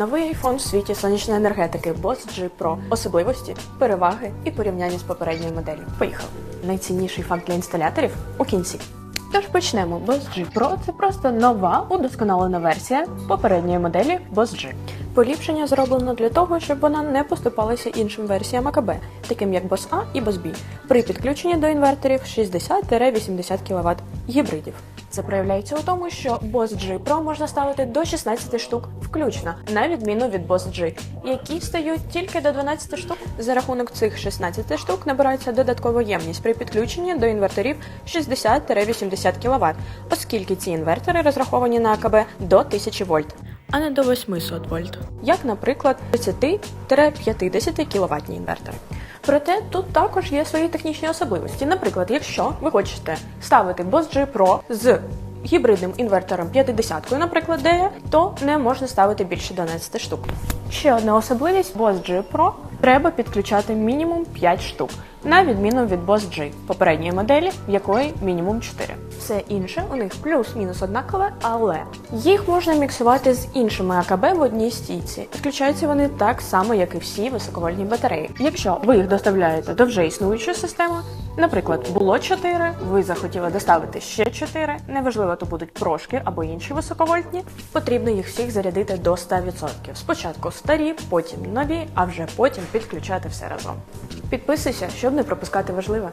Новий iPhone в світі сонячної енергетики Boss G Pro. Особливості, переваги і порівняння з попередньою моделлю. Поїхали. Найцінніший факт для інсталяторів у кінці. Тож почнемо. Boss G Pro це просто нова удосконалена версія попередньої моделі Boss G. Поліпшення зроблено для того, щоб вона не поступалася іншим версіям АКБ, таким як Boss A і Boss B, при підключенні до інверторів 60-80 кВт гібридів. Це проявляється у тому, що Boss G Pro можна ставити до 16 штук включно, на відміну від Boss G, які стають тільки до 12 штук. За рахунок цих 16 штук набирається додаткова ємність при підключенні до інверторів 60-80 кВт, оскільки ці інвертори розраховані на АКБ до 1000 вольт. А не до 800 вольт, як, наприклад, 30-50 кВт інвертори. Проте тут також є свої технічні особливості. Наприклад, якщо ви хочете ставити Boss G Pro з гібридним інвертором 50, наприклад, де, то не можна ставити більше 12 штук. Ще одна особливість Boss G Pro треба підключати мінімум 5 штук, на відміну від Boss G попередньої моделі, в якої мінімум 4. Все інше у них плюс-мінус однакове, але їх можна міксувати з іншими АКБ в одній стійці. Підключаються вони так само, як і всі високовольтні батареї. Якщо ви їх доставляєте до вже існуючої системи, наприклад, було 4, ви захотіли доставити ще 4, неважливо, то будуть прошки або інші високовольтні, потрібно їх всіх зарядити до 100%. Спочатку старі, потім нові, а вже потім підключати все разом. Підписуйся, щоб не пропускати важливе.